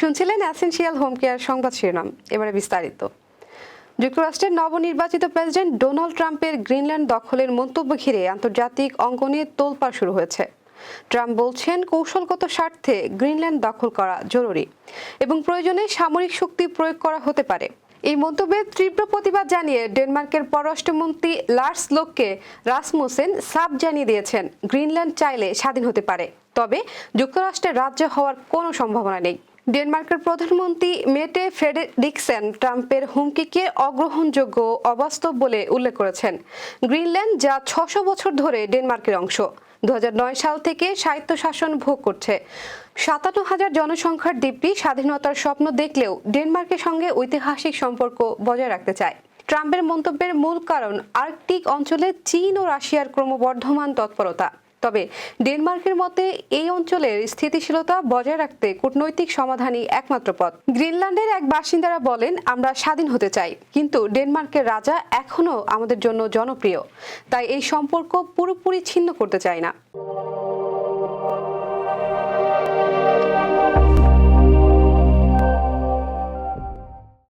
শুনছিলেন essential home care সংবাদ শিরোনাম, এবারে বিস্তারিত। যুক্তরাষ্ট্রের নবনির্বাচিত প্রেসিডেন্ট ডোনাল্ড ট্রাম্পের গ্রিনল্যান্ড দখলের মন্তব্য ঘিরে আন্তর্জাতিক অঙ্গনে তোলপাড় শুরু হয়েছে। ট্রাম্প বলছেন, কৌশলগত স্বার্থে গ্রিনল্যান্ড দখল করা জরুরি এবং প্রয়োজনে সামরিক শক্তি প্রয়োগ করা হতে পারে। এই মন্তব্যের তীব্র প্রতিবাদ জানিয়ে ডেনমার্কের পররাষ্ট্রমন্ত্রী লার্স লোককে রাসমোসেন সাব জানিয়ে দিয়েছেন, গ্রিনল্যান্ড চাইলে স্বাধীন হতে পারে, তবে যুক্তরাষ্ট্রের রাজ্য হওয়ার কোনো সম্ভাবনা নেই। ডেনমার্কের প্রধানমন্ত্রী মেটে ফ্রেডরিকসেন ট্রাম্পের হুমকিকে অগ্রহণযোগ্য অবাস্তব বলে উল্লেখ করেছেন। গ্রিনল্যান্ড যা ছশো বছর ধরে ডেনমার্কের অংশ। দু হাজার নয় সাল থেকে স্বায়ত্তশাসন ভোগ করছে। সাতান্ন হাজার জনসংখ্যার দ্বীপটি স্বাধীনতার স্বপ্ন দেখলেও ডেনমার্কের সঙ্গে ঐতিহাসিক সম্পর্ক বজায় রাখতে চায়। ট্রাম্পের মন্তব্যের মূল কারণ আর্কটিক অঞ্চলে চীন ও রাশিয়ার ক্রমবর্ধমান তৎপরতা। তবে ডেনমার্কের মতে এই অঞ্চলের স্থিতিশীলতা বজায় রাখতে কূটনৈতিক সমাধানই একমাত্র পথ। গ্রিনল্যান্ডের এক বাসিন্দারা বলেন, আমরা স্বাধীন হতে চাই, কিন্তু ডেনমার্কের রাজা এখনও আমাদের জন্য জনপ্রিয়, তাই এই সম্পর্ক পুরোপুরি ছিন্ন করতে চায় না।